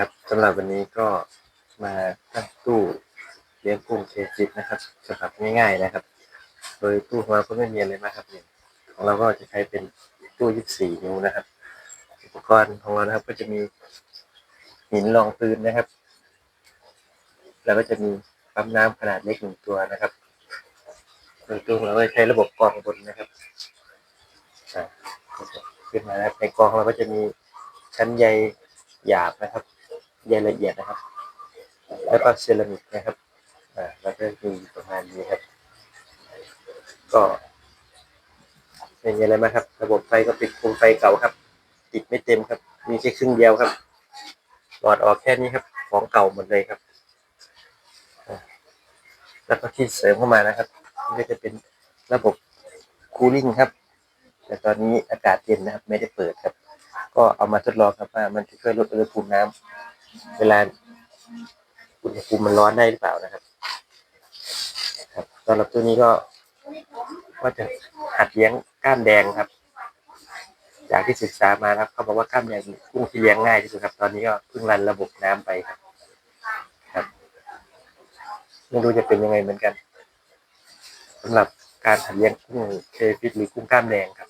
ครับสำหรับวันนี้ก็มาตั้งตู้เลี้ยงกุ้งเคฟิตนะครับสำหรับง่ายๆนะครับ โดยตู้ของเราก็ไม่มีอะไรมากครับเนี่ยของเราก็จะใช้เป็นตู้ 24 นิ้วนะครับ อุปกรณ์ของเรานะครับ ก็จะมีหินรองพื้นนะครับ แล้วก็จะมีปั๊มน้ำขนาดเล็กหนึ่งตัวนะครับโดยตู้ของเราก็ใช้ระบบกรองบนนะครับขึ้นมานะครับในกรองเราก็จะมีชั้นใยหยาบนะครับ ใยละเอียดนะครับ แล้วก็เซรามิกนะครับอ่าแล้วก็มีประมาณนี้ครับ ก็ไม่มีอะไรมาครับ ระบบไฟก็ติดโคมไฟเก่าครับ ติดไม่เต็มครับ มีแค่ครึ่งเดียวครับหลอดออกแค่นี้ครับ ของเก่าหมดเลยครับแล้วก็ที่เสริมเข้ามานะครับนี่ก็จะเป็นระบบคูลิ่งครับ แต่ตอนนี้อากาศเย็นนะครับ ไม่ได้เปิดครับ ก็เอามาทดลองครับว่ามันจะช่วยลดอุณหภูมิน้ำ เวลาอุณหภูมิมันร้อนได้หรือเปล่านะครับ ครับสำหรับตัวนี้ก็ว่าจะหัดเลี้ยงก้ามแดงครับ จากที่ศึกษามานะครับเขาบอกว่าก้ามแดงกุ้งที่เลี้ยงง่ายที่สุดครับ ตอนนี้ก็เพิ่งรันระบบน้ำไปครับ ครับไม่รู้จะเป็นยังไงเหมือนกันสำหรับการหัดเลี้ยงกุ้งเคฟิตหรือกุ้งก้ามแดงครับ